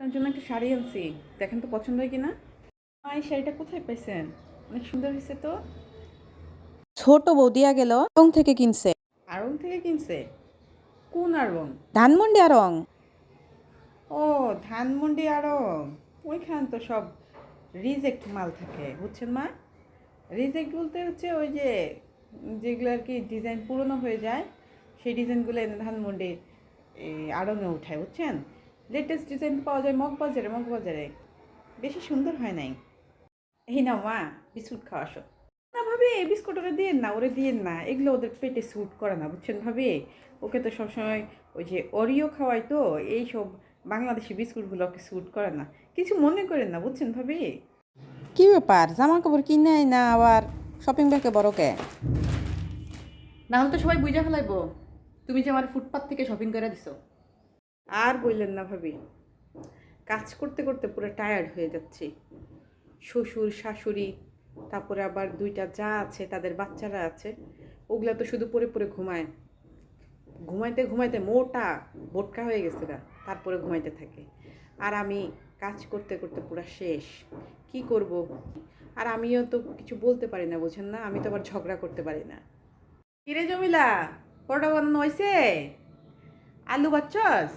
তার জন্য একটা শাড়ি আনছি। দেখেন তো পছন্দ হয় কিনা? মা এই শাড়িটা কোথায় পাইছেন? অনেক সুন্দর হয়েছে তো। ছোট বৌদিয়া গেল রং থেকে কিনছে। আড়ং থেকে কিনছে? কোন আড়ং? ধানমন্ডি আর রং ও ধানমন্ডি আড়ং। ওইখান তো সব রিজেক্ট মাল থাকে বুঝছেন মা? রিজেক্ট বলতে হচ্ছে ওই যে যেগুলো আর কি ডিজাইন পুরনো হয়ে যায় সেই ডিজাইনগুলো এনে ধানমন্ডির আড়ঙে উঠায় বুঝছেন? লেটেস্ট ডিজাইন পাওয়া যায় মগ বাজারে মগ বাজারে। বেশি সুন্দর হয় নাই। এই না মা বিস্কুট খাওয়া আসো। না ভাবি এই বিস্কুট ওরা দিয়েন না ওরে দিয়েন না। এগুলো ওদের পেটে স্যুট করে না বুঝছেন ভাবি? ওকে তো সবসময় ওই যে অরিও খাওয়াই তো এই সব বাংলাদেশি বিস্কুটগুলো ওকে স্যুট করে না। কিছু মনে করেন না বুঝছেন ভাবি? কি ব্যাপার? জামা কাপড় কিনে না আবার? শপিং ব্যাগে বড় কে? না হলে তো সবাই বুঝা ফেলাইবো। তুমি যে আমার ফুটপাথ থেকে শপিং করে দিছো। আর বললেন না ভাবি। কাজ করতে করতে পুরো টায়ার্ড হয়ে যাচ্ছি। শ্বশুর, শাশুড়ি, তারপরে আবার দুইটা যা আছে, তাদের বাচ্চারা আছে, ওগুলা তো শুধু পরে পরে ঘুমায়। ঘুমাইতে ঘুমাইতে মোটা বোটকা হয়ে গেছে গা, তারপরে ঘুমাইতে থাকে। আর আমি কাজ করতে করতে পুরো শেষ। কি করব? আর আমিও তো কিছু বলতে পারি না, বুঝেন না? আমি তো আবার ঝগড়া করতে পারি না। কিরে জমিলা, পরোটা বানানো হয়েছে আলু বাচ্চস